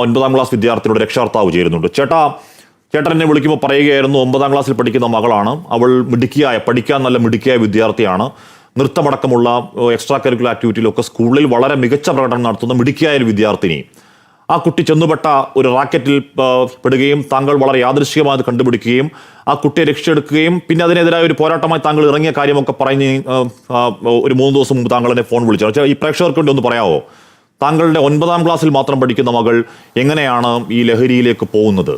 ഒൻപതാം ക്ലാസ് വിദ്യാർത്ഥിയുടെ രക്ഷാർത്താവ് ചേരുന്നുണ്ട്. ചേട്ടാ ചേട്ടൻ എന്നെ വിളിക്കുമ്പോൾ പറയുകയായിരുന്നു ഒമ്പതാം ക്ലാസ്സിൽ പഠിക്കുന്ന മകളാണ്. അവൾ മിടുക്കിയായ പഠിക്കാൻ നല്ല മിടുക്കിയായ വിദ്യാർത്ഥിയാണ്. നൃത്തമടക്കമുള്ള എക്സ്ട്രാ കരിക്കുലർ ആക്ടിവിറ്റിയിലൊക്കെ സ്കൂളിൽ വളരെ മികച്ച പ്രകടനം നടത്തുന്ന മിടുക്കിയായ ഒരു വിദ്യാർത്ഥിനി. ആ കുട്ടി ചെന്നുപെട്ട ഒരു റാക്കറ്റിൽ പെടുകയും താങ്കൾ വളരെ യാദൃശ്ചികമായി അത് കണ്ടുപിടിക്കുകയും ആ കുട്ടിയെ രക്ഷയെടുക്കുകയും പിന്നെ അതിനെതിരായ ഒരു പോരാട്ടമായി താങ്കൾ ഇറങ്ങിയ കാര്യമൊക്കെ പറഞ്ഞ് ഒരു മൂന്ന് ദിവസം മുമ്പ് താങ്കൾ എന്നെ ഫോൺ വിളിച്ചു. ഈ പ്രേക്ഷകർക്ക് വേണ്ടി ഒന്ന് പറയാമോ താങ്കളുടെ ഒൻപതാം ക്ലാസ്സിൽ മാത്രം പഠിക്കുന്ന മകൾ എങ്ങനെയാണ് ഈ ലഹരിയിലേക്ക് പോകുന്നത്?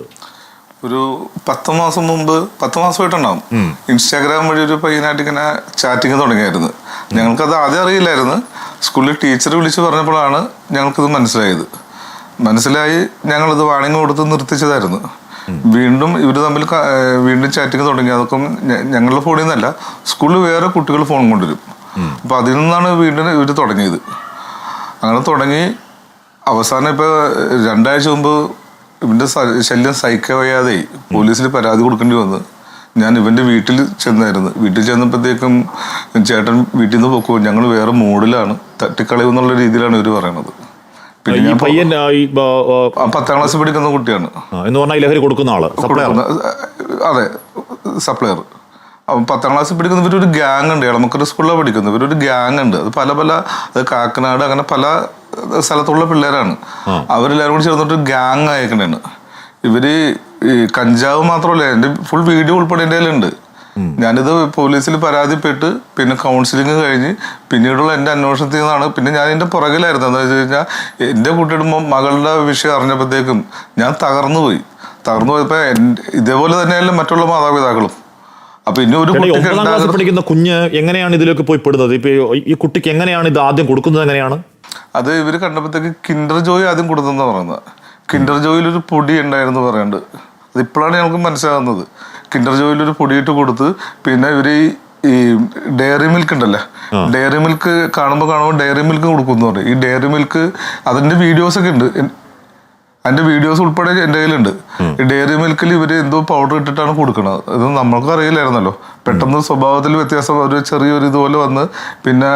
ഒരു പത്ത് മാസം മുമ്പ് പത്ത് മാസമായിട്ടുണ്ടാവും. ഇൻസ്റ്റാഗ്രാം വഴി ഒരു പയ്യനായിട്ട് ഇങ്ങനെ ചാറ്റിങ് തുടങ്ങിയായിരുന്നു. ഞങ്ങൾക്കത് ആദ്യം അറിയില്ലായിരുന്നു. സ്കൂളിൽ ടീച്ചർ വിളിച്ച് പറഞ്ഞപ്പോഴാണ് ഞങ്ങൾക്കിത് മനസ്സിലായത്. മനസ്സിലായി ഞങ്ങളിത് വാണിംഗ് കൊടുത്ത് നിർത്തിച്ചതായിരുന്നു. വീണ്ടും ഇവർ തമ്മിൽ വീണ്ടും ചാറ്റിങ് തുടങ്ങി. അതൊക്കെ ഞങ്ങളുടെ ഫോണിൽ നിന്നല്ല സ്കൂളിൽ വേറെ കുട്ടികൾ ഫോൺ കൊണ്ടുവരും. അപ്പോൾ അതിൽ നിന്നാണ് വീണ്ടും ഇവർ തുടങ്ങിയത്. അങ്ങനെ തുടങ്ങി. അവസാനം ഇപ്പൊ രണ്ടാഴ്ച മുമ്പ് ഇവന്റെ ശല്യം സഹിക്കാൻ വയ്യാതെ പോലീസിൽ പരാതി കൊടുക്കേണ്ടി വന്നു. ഞാൻ ഇവന്റെ വീട്ടിൽ ചെന്നായിരുന്നു. വീട്ടിൽ ചെന്നപ്പോഴത്തേക്കും ചേട്ടൻ വീട്ടിൽ നിന്ന് പൊക്കോ ഞങ്ങൾ വേറെ മൂഡിലാണ്. തട്ടിക്കളയും എന്നുള്ള രീതിയിലാണ് ഇവർ പറയണത്. പിന്നെ പയ്യൻ പത്താം ക്ലാസ് പഠിക്കുന്ന കുട്ടിയാണ്. എന്ന് പറഞ്ഞാൽ ലഹരി കൊടുക്കുന്ന ആൾ സപ്ലയർ അതെ സപ്ലയർ അപ്പം പത്താം ക്ലാസ്സിൽ പഠിക്കുന്ന ഒരു ഗ്യാങ് ഉണ്ട്. ഇളമക്കര സ്കൂളിലാണ് പഠിക്കുന്നത്. ഇവരൊരു ഗ്യാങ് ഉണ്ട്. അത് പല പല അത് കാക്കനാട് അങ്ങനെ പല സ്ഥലത്തുള്ള പിള്ളേരാണ്. അവരെല്ലാവരും കൂടി ചേർന്നിട്ട് ഗ്യാങ് അയക്കണേണ് ഇവർ ഈ കഞ്ചാവ് മാത്രമല്ല എന്റെ ഫുൾ വീഡിയോ ഉൾപ്പെടെ എന്റെ കയ്യിലുണ്ട്. ഞാനിത് പോലീസിൽ പരാതിപ്പെട്ട് പിന്നെ കൗൺസിലിംഗ് കഴിഞ്ഞ് പിന്നീടുള്ള എന്റെ അന്വേഷണത്തിൽ നിന്നാണ്. പിന്നെ ഞാൻ എന്റെ പുറകിലായിരുന്നു. എന്താ വെച്ച് കഴിഞ്ഞാൽ എന്റെ കുട്ടിയുടെ മകളുടെ വിഷയം അറിഞ്ഞപ്പോഴത്തേക്കും ഞാൻ തകർന്നു പോയി തകർന്നു പോയപ്പോൾ ഇതേപോലെ തന്നെയല്ലേ മറ്റുള്ള മാതാപിതാക്കളും. അപ്പൊ ഇനി ഒരു ഒമ്പതാം ക്ലാസ് പഠിക്കുന്ന കുഞ്ഞ് എങ്ങനെയാണ് ഇതിലേക്ക് പോയി പെടുന്നത്? ഇപ്പൊ ഈ- കുട്ടിക്ക് എങ്ങനെയാണ് ഇത് ആദ്യം കൊടുക്കുന്നത് എങ്ങനെയാണ്? അത് ഇവർ കണ്ടപ്പോഴത്തേക്ക് കിൻഡർ ജോയ് ആദ്യം കൊടുത്തെന്ന് പറയുന്നത്. കിൻഡർ ജോയിൽ ഒരു പൊടി ഉണ്ടായിരുന്നു പറയുന്നുണ്ട് അത് ഇപ്പോഴാണ് ഞങ്ങൾക്ക് മനസ്സിലാകുന്നത്. കിൻഡർ ജോയിൽ ഒരു പൊടിയിട്ട് കൊടുത്ത് പിന്നെ ഇവർ ഈ- ഡയറി മിൽക്ക് ഉണ്ടല്ലോ? ഡയറി മിൽക്ക് കാണുമ്പോൾ കാണുമ്പോൾ ഡയറി മിൽക്ക് കൊടുക്കുന്നു പറയും ഈ ഡയറി മിൽക്ക് അതിന്റെ വീഡിയോസ് ഒക്കെ ഉണ്ട്. അതിന്റെ വീഡിയോസ് ഉൾപ്പെടെ എന്റെ കയ്യിലുണ്ട്. ഡെയറി മിൽക്കിൽ ഇവർ എന്തോ പൗഡർ ഇട്ടിട്ടാണ് കൊടുക്കുന്നത് ഇത് നമ്മൾക്ക് അറിയില്ലായിരുന്നല്ലോ. പെട്ടെന്ന് സ്വഭാവത്തിൽ വ്യത്യാസം ഒരു ചെറിയൊരു ഇതുപോലെ വന്ന് പിന്നെ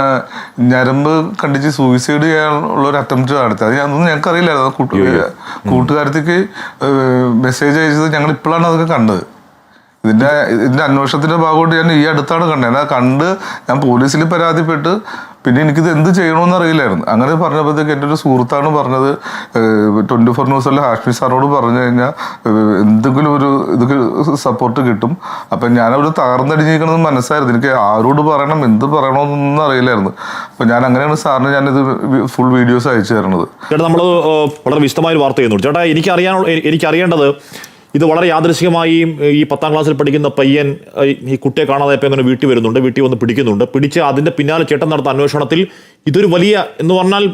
ഞരമ്പ് കണ്ടിച്ച് സൂയിസൈഡ് ചെയ്യാനുള്ള ഒരു അറ്റംപ്റ്റ് നടത്തി. അത് അതൊന്നും ഞങ്ങൾക്ക് അറിയില്ലായിരുന്നു കൂട്ടു കൂട്ടുകാരത്തേക്ക് മെസ്സേജ് അയച്ചത് ഞങ്ങൾ ഇപ്പോഴാണ് അതൊക്കെ കണ്ടത്. ഇതിന്റെ ഇതിന്റെ അന്വേഷണത്തിന്റെ ഭാഗമായിട്ട് ഞാൻ ഈ അടുത്താണ് കണ്ടത്. ഞാൻ കണ്ട് ഞാൻ പോലീസിൽ പരാതിപ്പെട്ട് പിന്നെ എനിക്കിത് എന്ത് ചെയ്യണമെന്ന് അറിയില്ലായിരുന്നു. അങ്ങനെ പറഞ്ഞപ്പോഴത്തേക്ക് എന്റെ ഒരു സുഹൃത്താണ് പറഞ്ഞത് ട്വന്റി ഫോർ ന്യൂസിലെ ഹാഷ്മി സാറോട് പറഞ്ഞു കഴിഞ്ഞാൽ എന്തെങ്കിലും ഒരു ഇത് സപ്പോർട്ട് കിട്ടും. അപ്പം ഞാനവിടെ തകർന്നടിഞ്ഞിരിക്കണമെന്ന് മനസ്സായിരുന്നു എനിക്ക് ആരോട് പറയണം എന്ത് പറയണമെന്നൊന്നും അറിയില്ലായിരുന്നു. അപ്പം ഞാൻ അങ്ങനെയാണ് സാറിന് ഞാനിത് ഫുൾ വീഡിയോസ് അയച്ചു തരണത്. ചേട്ടാ നമ്മൾ വളരെ വിശദമായ വാർത്ത ചെയ്യുന്നു ചേട്ടാ എനിക്ക് അറിയാനുള്ള എനിക്ക് അറിയേണ്ടത് ഇത് വളരെ യാദൃശികമായി ഈ പത്താം ക്ലാസ്സിൽ പഠിക്കുന്ന പയ്യൻ ഈ കുട്ടിയെ കാണാതായപ്പോൾ അങ്ങനെ വീട്ടിൽ വരുന്നുണ്ട്. വീട്ടിൽ വന്ന് പിടിക്കുന്നുണ്ട്. പിടിച്ച് അതിന്റെ പിന്നാലെ ചേട്ടൻ നടത്തുന്ന അന്വേഷണത്തിൽ ഇതൊരു വലിയ എന്ന് പറഞ്ഞാൽ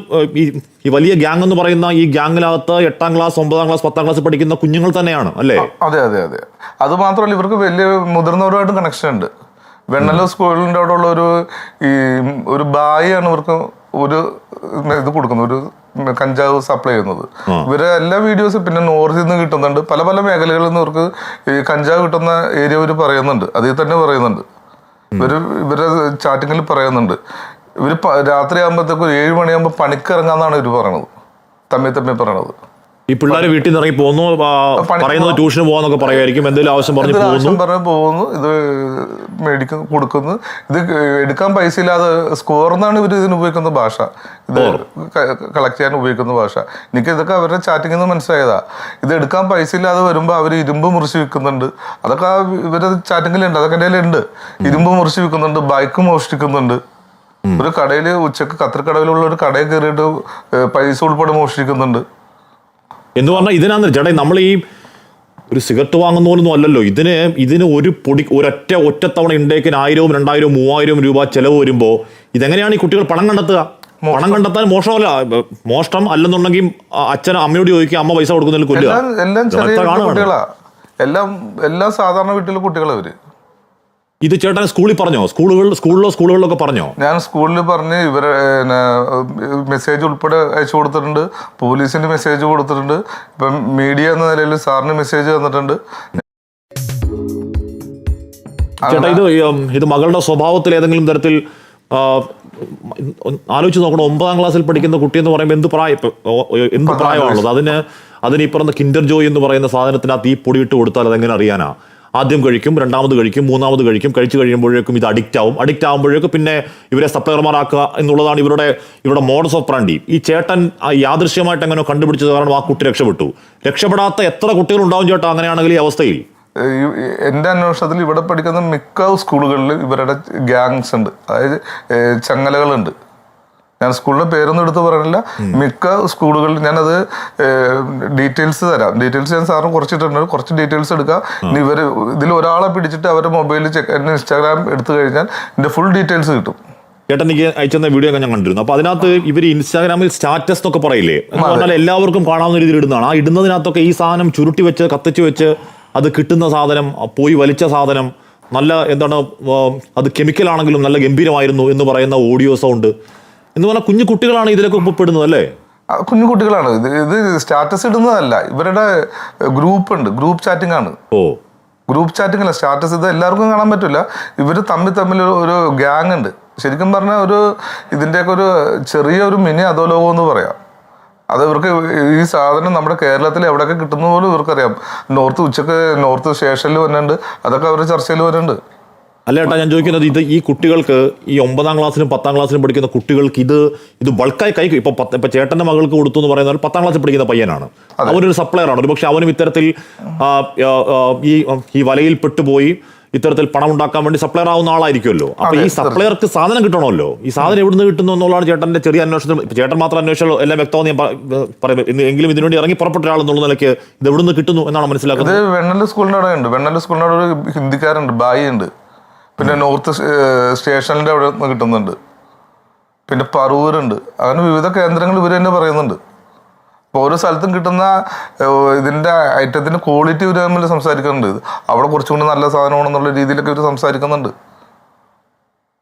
ഈ ഈ വലിയ ഗ്യാങ് എന്ന് പറയുന്ന ഈ ഗ്യാങ്ങിനകത്ത് എട്ടാം ക്ലാസ് ഒമ്പതാം ക്ലാസ് പത്താം ക്ലാസ് പഠിക്കുന്ന കുഞ്ഞുങ്ങൾ തന്നെയാണ് അല്ലേ? അതെ അതെ അതെ. അത് മാത്രമല്ല ഇവർക്ക് വലിയ മുതിർന്നവരുമായിട്ട് കണക്ഷൻ ഉണ്ട്. വെണ്ണല സ്കൂളിന്റെ അവിടെ ഉള്ള ഒരു ഈ ഒരു ബായിയാണ് ഇവർക്ക് ഒരു ഇത് കൊടുക്കുന്നത് ഒരു കഞ്ചാവ് സപ്ലൈ ചെയ്യുന്നത്. ഇവരെ എല്ലാ വീഡിയോസും പിന്നെ നോർത്തിൽ നിന്ന് കിട്ടുന്നുണ്ട്. പല പല മേഖലകളിൽ നിന്ന് ഇവർക്ക് ഈ കഞ്ചാവ് കിട്ടുന്ന ഏരിയ ഇവർ പറയുന്നുണ്ട്. അതിൽ തന്നെ പറയുന്നുണ്ട്. ഇവർ ഇവരെ ചാറ്റിങ്ങിൽ പറയുന്നുണ്ട്. ഇവർ രാത്രി ആകുമ്പോഴത്തേക്കും ഏഴ് മണിയാകുമ്പോൾ പണിക്കിറങ്ങാന്നാണ് ഇവർ പറയണത്. തമ്മി തമ്മി പറയണത്. ഈ പിള്ളേർ വീട്ടിൽ നിന്ന് ഇറങ്ങി പോകുന്നു പറയുന്നത് ട്യൂഷന് പോകാന്നൊക്കെ പറയുമായിരിക്കും. എന്തെങ്കിലും ആവശ്യം പറഞ്ഞു പോകുന്നു. പറഞ്ഞു പോകുന്നു. ഇത് മേടിക്കുന്നു കൊടുക്കുന്നു. ഇത് എടുക്കാൻ പൈസ ഇല്ലാതെ സ്കോർന്നാണ് ഇവർ ഇതിന് ഉപയോഗിക്കുന്ന ഭാഷ. ഇത് കളക്ട് ചെയ്യാൻ ഉപയോഗിക്കുന്ന ഭാഷ. എനിക്ക് ഇതൊക്കെ അവരുടെ ചാറ്റിംഗിൽ നിന്ന് മനസ്സിലായതാ. ഇത് എടുക്കാൻ പൈസ ഇല്ലാതെ വരുമ്പോൾ അവർ ഇരുമ്പ് മുറിച്ച് വിൽക്കുന്നുണ്ട്. അതൊക്കെ ഇവരുടെ ചാറ്റിങ്ങിലുണ്ട് അതൊക്കെ എന്റെ ഉണ്ട് ഇരുമ്പ് മുറിച്ച് വിൽക്കുന്നുണ്ട് ബൈക്ക് മോഷ്ടിക്കുന്നുണ്ട്. ഒരു കടയിൽ ഉച്ചയ്ക്ക് കത്തിരിക്കടവിലുള്ള ഒരു കടയിൽ കയറിയിട്ട് പൈസ ഉൾപ്പെടെ മോഷ്ടിക്കുന്നുണ്ട്. എന്ന് പറഞ്ഞാൽ ഇതിനാന്ന് ചേട്ടാ നമ്മൾ ഈ ഒരു സിഗരറ്റ് വാങ്ങുന്ന പോലൊന്നും അല്ലല്ലോ. ഇതിന് ഇതിന് ഒരു പൊടി ഒരൊറ്റ ഒറ്റത്തവണ ഇണ്ടേക്കിന് ആയിരവും രണ്ടായിരവും മൂവായിരവും രൂപ ചിലവ് വരുമ്പോൾ ഇതെങ്ങനെയാണ് ഈ കുട്ടികൾ പണം കണ്ടെത്തുക? പണം കണ്ടെത്താൻ മോഷണമല്ല മോഷ്ടം അല്ലെന്നുണ്ടെങ്കിൽ അച്ഛനും അച്ഛൻ അമ്മയോട് ചോദിക്കുക അമ്മ പൈസ കൊടുക്കുന്നതിൽ കൊല്ലുക. എല്ലാം എല്ലാം ചെറിയ കുട്ടികളാ. എല്ലാം എല്ലാം സാധാരണ വീട്ടിലെ കുട്ടികളാണ് ഇവർ. ഇത് ചേട്ടൻ സ്കൂളിൽ പറഞ്ഞോ? സ്കൂളുകൾ സ്കൂളിലോ സ്കൂളുകളിലൊക്കെ പറഞ്ഞോ? ഞാൻ സ്കൂളിൽ പറഞ്ഞ് ഇവരെ മെസ്സേജ് ഉൾപ്പെടെ അയച്ചു കൊടുത്തിട്ടുണ്ട്. പോലീസിന് മെസ്സേജ് കൊടുത്തിട്ടുണ്ട്. ഇപ്പം മീഡിയ എന്ന നിലയിൽ സാറിന് മെസ്സേജ് തന്നിട്ടുണ്ട്. ചേട്ടാ ഇത് ഇത് മകളുടെ സ്വഭാവത്തിൽ ഏതെങ്കിലും തരത്തിൽ ആ, ആലോചിച്ച് നോക്കണം? ഒമ്പതാം ക്ലാസ്സിൽ പഠിക്കുന്ന കുട്ടി എന്ന് പറയുമ്പോൾ എന്ത് പ്രായം എന്ത് പ്രായമാണുള്ളത്? അതിന് അതിന് ഈ പറഞ്ഞ കിൻഡർ ജോയ് എന്ന് പറയുന്ന സാധനത്തിനകത്ത് ഈ പൊടി ഇട്ട് കൊടുത്താൽ അതെങ്ങനെ അറിയാനാ? ആദ്യം കഴിക്കും രണ്ടാമത് കഴിക്കും മൂന്നാമത് കഴിക്കും കഴിച്ചു കഴിയുമ്പോഴേക്കും ഇത് അഡിക്റ്റ് ആവും. അഡിക്റ്റ് ആകുമ്പോഴേക്കും പിന്നെ ഇവരെ സപ്ലയർമാരാക്കുക എന്നുള്ളതാണ് ഇവരുടെ ഇവരുടെ മോഡസ് ഓഫ് പ്രാണ്ടി ഈ ചേട്ടൻ യാദൃശ്യമായിട്ട് എങ്ങനെ കണ്ടുപിടിച്ചത് കാരണം ആ കുട്ടി രക്ഷപ്പെട്ടു. രക്ഷപ്പെടാത്ത എത്ര കുട്ടികൾ ഉണ്ടാവും ചേട്ടാ അങ്ങനെയാണെങ്കിൽ ഈ അവസ്ഥയിൽ? എന്റെ അന്വേഷണത്തിൽ ഇവിടെ പഠിക്കുന്ന മിക്ക സ്കൂളുകളിൽ ഇവരുടെ ഗ്യാങ്സ് ഉണ്ട്. അതായത് ചങ്ങലകളുണ്ട്. ഞാൻ സ്കൂളിന്റെ പേരൊന്നും എടുത്ത് പറയണില്ല. മിക്ക സ്കൂളുകളിൽ ഞാനത് ഡീറ്റെയിൽസ് തരാം. ഡീറ്റെയിൽസ് ഞാൻ സാറിന് കുറച്ചിട്ടുണ്ട്. കുറച്ച് ഡീറ്റെയിൽസ് എടുക്കുക ഇനി ഇവർ ഇതിൽ ഒരാളെ പിടിച്ചിട്ട് അവരുടെ മൊബൈലിൽ ചെക്ക് എന്റെ ഇൻസ്റ്റാഗ്രാം എടുത്തു കഴിഞ്ഞാൽ എന്റെ ഫുൾ ഡീറ്റെയിൽസ് കിട്ടും. ചേട്ടൻ എനിക്ക് അയച്ചെന്ന വീഡിയോ ഒക്കെ ഞാൻ കണ്ടിരുന്നു. അപ്പൊ അതിനകത്ത് ഇവർ ഇൻസ്റ്റാഗ്രാമിൽ സ്റ്റാറ്റസ് എന്നൊക്കെ പറയില്ലേ? എന്ന് പറഞ്ഞാൽ എല്ലാവർക്കും കാണാവുന്ന രീതിയിൽ ഇടുന്നതാണ്. ആ ഇടുന്നതിനകത്തൊക്കെ ഈ സാധനം ചുരുട്ടി വെച്ച് കത്തിച്ച് വെച്ച് അത് കിട്ടുന്ന സാധനം പോയി വലിച്ച സാധനം നല്ല എന്താണ് അത് കെമിക്കൽ ആണെങ്കിലും നല്ല ഗംഭീരമായിരുന്നു എന്ന് പറയുന്ന ഓഡിയോ സൗണ്ട് എന്ന് പറഞ്ഞാൽ കുഞ്ഞു കുട്ടികളാണ് ഇതിലൊക്കെ ഉൾപ്പെടുന്നത് അല്ലേ? കുഞ്ഞു കുട്ടികളാണ്. ഇത് ഇത് സ്റ്റാറ്റസ് ഇടുന്നതല്ല. ഇവരുടെ ഗ്രൂപ്പ് ഉണ്ട്. ഗ്രൂപ്പ് ചാറ്റിംഗ് ആണ്. ഓ. ഗ്രൂപ്പ് ചാറ്റിംഗ് അല്ല സ്റ്റാറ്റസ് ഇത് എല്ലാവർക്കും കാണാൻ പറ്റില്ല ഇവർ തമ്മിൽ തമ്മിൽ ഒരു- ഒരു ഗ്യാങ് ഉണ്ട്. ശരിക്കും പറഞ്ഞാൽ ഒരു ഇതിന്റെയൊക്കെ ഒരു ചെറിയ ഒരു മിനി അധോലോകം എന്ന് പറയാം. അത് ഇവർക്ക് ഈ സാധനം നമ്മുടെ കേരളത്തിൽ എവിടെയൊക്കെ കിട്ടുന്ന പോലും ഇവർക്കറിയാം. നോർത്ത് ഉച്ചയ്ക്ക് നോർത്ത് സ്റ്റേഷനിൽ വരുന്നുണ്ട് അതൊക്കെ അവർ ചർച്ചയിൽ വരുന്നുണ്ട് അല്ല ഏട്ടാ ഞാൻ ചോദിക്കുന്നത് ഇത് ഈ കുട്ടികൾക്ക് ഈ ഒമ്പതാം ക്ലാസ്സിലും പത്താം ക്ലാസ്സിലും പഠിക്കുന്ന കുട്ടികൾക്ക് ഇത് ഇത് ബൾക്കായി കൈ ഇപ്പൊ ഇപ്പൊ ചേട്ടന്റെ മകൾക്ക് കൊടുത്തു എന്ന് പറയുന്നത് പത്താം ക്ലാസ്സിൽ പഠിക്കുന്ന പയ്യനാണ്. അവനൊരു സപ്ലയർ ആണ്. ഒരുപക്ഷെ അവനും ഇത്തരത്തിൽ ഈ ഈ വലയിൽ പെട്ടുപോയി ഇത്തരത്തിൽ പണം ഉണ്ടാക്കാൻ വേണ്ടി സപ്ലയർ ആവുന്ന ആളായിരിക്കുമല്ലോ. അപ്പൊ ഈ സപ്ലയർക്ക് സാധനം കിട്ടണമല്ലോ. ഈ സാധനം എവിടുന്ന് കിട്ടുന്നു എന്നുള്ളതാണ് ചേട്ടന്റെ ചെറിയ അന്വേഷണം ചേട്ടൻ മാത്രം അന്വേഷണം എല്ലാം വ്യക്തമാണ് ഞാൻ പറയുന്നത്. എങ്കിലും ഇതിനുവേണ്ടി ഇറങ്ങി പുറപ്പെട്ട എന്നുള്ള നിലയ്ക്ക് ഇത് എവിടുന്ന് കിട്ടുന്നു എന്നാണ് മനസ്സിലാക്കുന്നത്. വെണ്ണൽ സ്കൂളിനോട് ഉണ്ട്. വെണ്ണൽ സ്കൂളിനോട് ഒരു ഹിന്ദിക്കാരുണ്ട് ബായി ഉണ്ട് പിന്നെ നോർത്ത് സ്റ്റേഷനിന്റെ അവിടെ നിന്ന് കിട്ടുന്നുണ്ട്. പിന്നെ പറവൂരുണ്ട്. അങ്ങനെ വിവിധ കേന്ദ്രങ്ങൾ ഇവർ തന്നെ പറയുന്നുണ്ട്. അപ്പോൾ ഓരോ സ്ഥലത്തും കിട്ടുന്ന ഇതിന്റെ ഐറ്റത്തിന്റെ ഐറ്റത്തിന്റെ ക്വാളിറ്റി ഇവർ തമ്മിൽ സംസാരിക്കുന്നുണ്ട്. അവിടെ കുറച്ചും കൂടി നല്ല സാധനമാണെന്നുള്ള രീതിയിലൊക്കെ ഇവർ സംസാരിക്കുന്നുണ്ട്.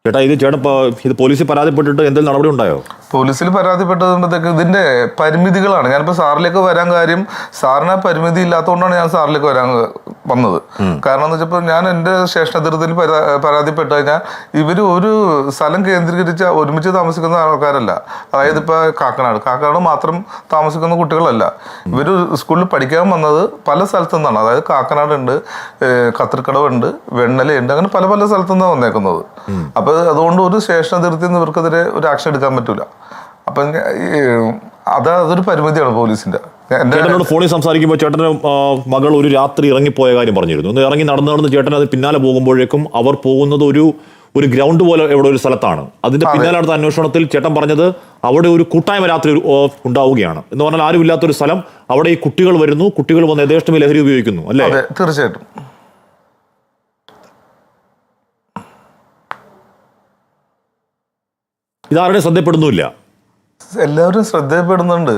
ചേട്ടാ ഇത് ചേട്ടൻ ഇപ്പൊ ഇത് പോലീസിൽ പരാതിപ്പെട്ടിട്ട് എന്തെങ്കിലും നടപടി ഉണ്ടായോ? പോലീസിൽ പരാതിപ്പെട്ടതുമ്പോഴത്തേക്ക് ഇതിന്റെ പരിമിതികളാണ്. ഞാനിപ്പോൾ സാറിലേക്ക് വരാൻ കാര്യം സാറിന് ആ പരിമിതി ഇല്ലാത്തതുകൊണ്ടാണ് ഞാൻ സാറിലേക്ക് വരാൻ വന്നത്. കാരണം എന്ന് വെച്ചപ്പോൾ ഞാൻ എന്റെ സ്റ്റേഷൻ അതിർത്തിയിൽ പരാ പരാതിപ്പെട്ട് കഴിഞ്ഞാൽ ഇവർ ഒരു സ്ഥലം കേന്ദ്രീകരിച്ച് ഒരുമിച്ച് താമസിക്കുന്ന ആൾക്കാരല്ല. അതായത് ഇപ്പൊ കാക്കനാട്. കാക്കനാട് മാത്രം താമസിക്കുന്ന കുട്ടികളല്ല. ഇവർ സ്കൂളിൽ പഠിക്കാൻ വന്നത് പല സ്ഥലത്തു നിന്നാണ്. അതായത് കാക്കനാട് ഉണ്ട് കത്തിരിക്കടവുണ്ട് വെണ്ണലയുണ്ട് അങ്ങനെ പല പല സ്ഥലത്തു നിന്നാണ് വന്നേക്കുന്നത്. അപ്പൊ അതുകൊണ്ട് ഒരു സ്റ്റേഷൻ അതിർത്തി നിന്ന് ഇവർക്കെതിരെ ഒരു ആക്ഷൻ എടുക്കാൻ പറ്റൂല. അപ്പൊ അത് അതൊരു പരിമിതിയാണ് പോലീസിന്റെ എന്റെ ചേട്ടനോട് ഫോണിൽ സംസാരിക്കുമ്പോൾ ചേട്ടന് മകൾ ഒരു രാത്രി ഇറങ്ങിപ്പോയ കാര്യം പറഞ്ഞിരുന്നു. ഒന്ന് ഇറങ്ങി നടന്നു നടന്ന് ചേട്ടൻ അത് പിന്നാലെ പോകുമ്പോഴേക്കും അവർ പോകുന്നത് ഒരു ഒരു ഗ്രൗണ്ട് പോലെ എവിടെ ഒരു സ്ഥലത്താണ്. അതിന്റെ പിന്നാലെ അടുത്ത അന്വേഷണത്തിൽ ചേട്ടൻ പറഞ്ഞത് അവിടെ ഒരു കൂട്ടായ്മ രാത്രി ഉണ്ടാവുകയാണ്. എന്ന് പറഞ്ഞാൽ ആരും ഇല്ലാത്തൊരു സ്ഥലം. അവിടെ ഈ കുട്ടികൾ വരുന്നു. കുട്ടികൾ വന്ന് യഥേഷ്ടം ലഹരി ഉപയോഗിക്കുന്നു. അല്ലേ? തീർച്ചയായിട്ടും. ഇതാരുടെ ശ്രദ്ധപ്പെടുന്നുമില്ല? എല്ലാവരും ശ്രദ്ധയപ്പെടുന്നുണ്ട്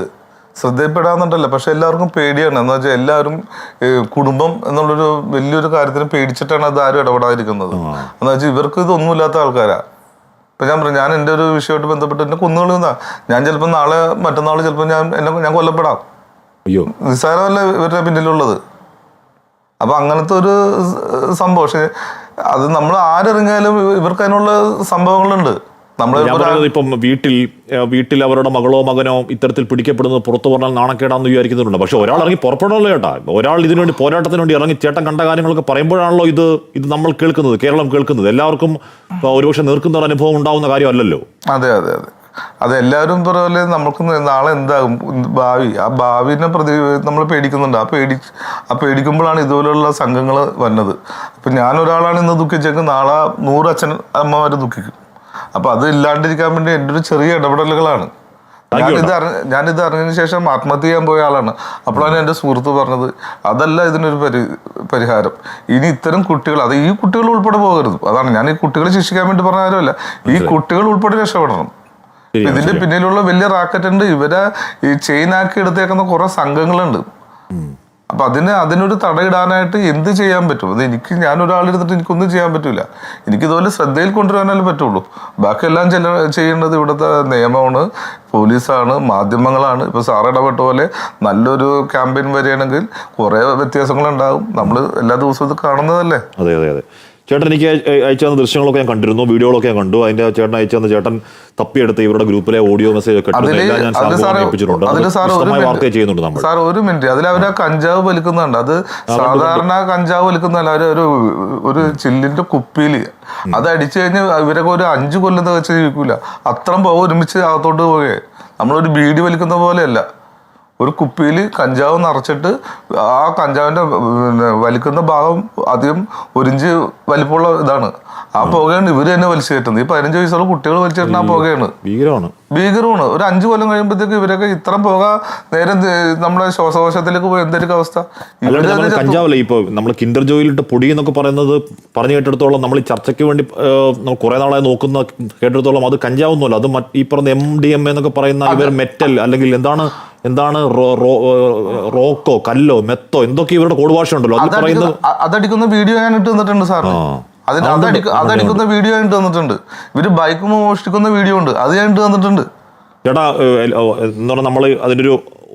ശ്രദ്ധയപ്പെടാന്നുണ്ടല്ല പക്ഷെ എല്ലാവർക്കും പേടിയാണ്. എന്ന് വെച്ചാൽ എല്ലാവരും കുടുംബം എന്നുള്ളൊരു വലിയൊരു കാര്യത്തിന് പേടിച്ചിട്ടാണ് അത് ആരും ഇടപെടാതിരിക്കുന്നത്. എന്ന് വെച്ചാൽ ഇവർക്ക് ഇതൊന്നുമില്ലാത്ത ആൾക്കാരാ. ഇപ്പൊ ഞാൻ പറഞ്ഞു ഞാൻ എന്റെ ഒരു വിഷയമായിട്ട് ബന്ധപ്പെട്ട് എന്നെ കൊന്നുകളയുന്ന ഞാൻ ചിലപ്പോൾ നാളെ മറ്റന്നാൾ ചിലപ്പോൾ ഞാൻ എന്നെ ഞാൻ കൊല്ലപ്പെടാം. അയ്യോ. നിസ്സാരമല്ല ഇവരുടെ പിന്നിലുള്ളത്. അപ്പൊ അങ്ങനത്തെ ഒരു സംഭവം. പക്ഷെ അത് നമ്മൾ ആരിറങ്ങിയാലും ഇവർക്ക് അതിനുള്ള സംഭവങ്ങളുണ്ട്. നമ്മൾ ഇപ്പം വീട്ടിൽ വീട്ടിൽ അവരുടെ മകളോ മകനോ ഇത്തരത്തിൽ പിടിക്കപ്പെടുന്നത് പുറത്തു പറഞ്ഞാൽ നാണക്കേടാന്ന് വിചാരിക്കുന്നുണ്ട്. പക്ഷെ ഒരാൾ ഇറങ്ങി പുറപ്പെടണമല്ലോ ചേട്ടാ. ഒരാൾ ഇതിനു വേണ്ടി പോരാട്ടത്തിന് വേണ്ടി ഇറങ്ങി ചേട്ടൻ കണ്ട കാര്യങ്ങളൊക്കെ പറയുമ്പോഴാണല്ലോ ഇത് ഇത് നമ്മൾ കേൾക്കുന്നത് കേരളം കേൾക്കുന്നത്. എല്ലാവർക്കും ഒരുപക്ഷെ നേർക്കുന്ന ഒരു അനുഭവം ഉണ്ടാവുന്ന കാര്യമല്ലല്ലോ. അതെ അതെ അതെ. അത് എല്ലാവരും പോലെ നമുക്ക് നാളെ എന്താകും? ഭാവി. ആ ഭാവിനെ പ്രതി നമ്മൾ പേടിക്കുന്നുണ്ട്. ആ പേടി ആ പേടിക്കുമ്പോഴാണ് ഇതുപോലെയുള്ള സംഘങ്ങൾ വരുന്നത് അപ്പം ഞാനൊരാളാണ് ഇന്ന് ദുഃഖിച്ചെങ്കിൽ നാളെ നൂറ് അച്ഛൻ അമ്മമാർ ദുഃഖിക്കും. അപ്പൊ അത് ഇല്ലാണ്ടിരിക്കാൻ വേണ്ടി എന്റെ ഒരു ചെറിയ ഇടപെടലുകളാണ്. ഞാനിത് അറിഞ്ഞ ഞാനിത് അറിഞ്ഞതിന് ശേഷം ആത്മഹത്യ ചെയ്യാൻ പോയ ആളാണ്. അപ്പോഴാണ് എന്റെ സുഹൃത്ത് പറഞ്ഞത് അതല്ല ഇതിനൊരു പരി പരിഹാരം. ഇനി ഇത്തരം കുട്ടികൾ അത് ഈ കുട്ടികൾ ഉൾപ്പെടെ പോകരുത്. അതാണ് ഞാൻ ഈ കുട്ടികളെ ശിക്ഷിക്കാൻ വേണ്ടി പറഞ്ഞ കാര്യമല്ല. ഈ കുട്ടികൾ ഉൾപ്പെടെ രക്ഷപ്പെടണം. ഇതിന്റെ പിന്നിലുള്ള വലിയ റാക്കറ്റ് ഉണ്ട് ഇവരെ ഈ ചെയിൻ ആക്കി എടുത്തേക്കുന്ന കുറെ സംഘങ്ങളുണ്ട്. അപ്പൊ അതിന് അതിനൊരു തടയിടാനായിട്ട് എന്ത് ചെയ്യാൻ പറ്റും? അത് എനിക്ക് ഞാൻ ഒരാളെടുത്തിട്ട് എനിക്കൊന്നും ചെയ്യാൻ പറ്റൂല. എനിക്ക് ഇതുപോലെ ശ്രദ്ധയിൽ കൊണ്ടുവരാനല്ലേ പറ്റുള്ളൂ. ബാക്കിയെല്ലാം ചില ചെയ്യേണ്ടത് ഇവിടുത്തെ നിയമമാണ്. പോലീസാണ് മാധ്യമങ്ങളാണ്. ഇപ്പൊ സാർ ഇടപെട്ട പോലെ നല്ലൊരു ക്യാമ്പയിൻ വരികയാണെങ്കിൽ കുറെ വ്യത്യാസങ്ങളുണ്ടാകും. നമ്മൾ എല്ലാ ദിവസവും ഇത് കാണുന്നതല്ലേ? അതെ അതെ അതെ. ചേട്ടൻ എനിക്ക് അയ- അയച്ചു തന്ന ദൃശ്യങ്ങളൊക്കെ ഞാൻ കണ്ടിരുന്നു വീഡിയോകളൊക്കെ ഞാൻ കണ്ടു. അതിന്റെ ചേട്ടൻ അയച്ചു തന്ന ചേട്ടൻ തപ്പിയെടുത്ത് ഇവരുടെ ഗ്രൂപ്പിലെ ഓഡിയോ മെസ്സേജ് ഒക്കെ വാർത്ത ചെയ്യുന്നുണ്ട് നമ്മൾ. സാർ ഒരു മിനിറ്റ്. അതിൽ അവർ ആ കഞ്ചാവ് വലിക്കുന്നുണ്ട്. അത് സാധാരണ കഞ്ചാവ് വലിക്കുന്നല്ല അവർ ഒരു ഒരു ചില്ലിന്റെ കുപ്പിയിൽ അത് അടിച്ചു കഴിഞ്ഞാൽ ഇവരൊക്കെ ഒരു അഞ്ചു കൊല്ലം വെച്ച് ജീവിക്കൂല അത്രയും പോക ഒരുമിച്ച് അകത്തോട്ട് പോകേ നമ്മളൊരു ബീഡി വലിക്കുന്ന പോലെയല്ല. ഒരു കുപ്പിയിൽ കഞ്ചാവ് നിറച്ചിട്ട് ആ കഞ്ചാവിന്റെ പിന്നെ വലിക്കുന്ന ഭാഗം അധികം ഒരിഞ്ച് വലിപ്പമുള്ള ഇതാണ്. ആ പുകയാണ് ഇവർ തന്നെ വലിച്ചു കയറ്റുന്നത് ഈ പതിനഞ്ച് വയസ്സുള്ള കുട്ടികൾ വലിച്ചു കയറ്റുന്ന ആ പുകയാണ്. ഭീകരമാണ്. ഭീകരമാണ്. ഒരു അഞ്ചു കൊല്ലം കഴിയുമ്പോഴത്തേക്ക് ഇവരൊക്കെ ഇത്രയും പുക നേരം നമ്മുടെ ശ്വാസകോശത്തിലേക്ക് പോയി. എന്തൊരു അവസ്ഥ? കഞ്ചാവല്ലേ ഇപ്പോൾ നമ്മൾ കിൻഡർ ജോയിലിട്ട് പൊടി എന്നൊക്കെ പറയുന്നത് പറഞ്ഞു കേട്ടിടത്തോളം നമ്മൾ ചർച്ചയ്ക്ക് വേണ്ടി കുറെ നാളായി നോക്കുന്ന കേട്ടിടത്തോളം അത് കഞ്ചാവൊന്നുമല്ല. അത് ഈ പറഞ്ഞ എം ഡി എം എന്നൊക്കെ പറയുന്ന ഇവർ മെറ്റൽ അല്ലെങ്കിൽ എന്താണ് എന്താണ് റോക്കോ കല്ലോ മെത്തോ എന്തൊക്കെ ഇവരുടെ കോഡ് ഭാഷ ഉണ്ടല്ലോ അത് പറയുന്നത് അതടിക്കുന്ന വീഡിയോ ഞാൻ ഇട്ട് തന്നിട്ടുണ്ട് സാർ ആ. അതിന് അതടിക്കുന്ന വീഡിയോ ഞാൻ ഇട്ട് തന്നിട്ടുണ്ട്. ഇവർ ബൈക്ക് മോഷ്ടിക്കുന്ന വീഡിയോ ഉണ്ട്. അത് ഞാൻ ഇട്ട് തന്നിട്ടുണ്ട്. ചേട്ടാ എന്താ പറയുക എന്ന് പറഞ്ഞാൽ നമ്മൾ അതിന്റെ ഒരു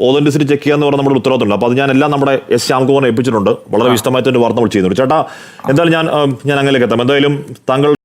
ഓതന്റിസിറ്റി ചെക്ക് ചെയ്യാന്ന് പറഞ്ഞാൽ നമ്മുടെ ഉത്തരവാദിത്തമുണ്ട്. അപ്പോൾ അത് ഞാൻ എല്ലാം നമ്മുടെ എസ് ശ്യാംകുമാറിനെ ഏൽപ്പിച്ചിട്ടുണ്ട്. വളരെ വിശദമായിട്ട് വാർത്ത നമ്മൾ ചെയ്യുന്നുണ്ട്. ചേട്ടാ എന്തായാലും ഞാൻ ഞാൻ അങ്ങനെയൊക്കെ എത്താം. എന്തായാലും താങ്കൾ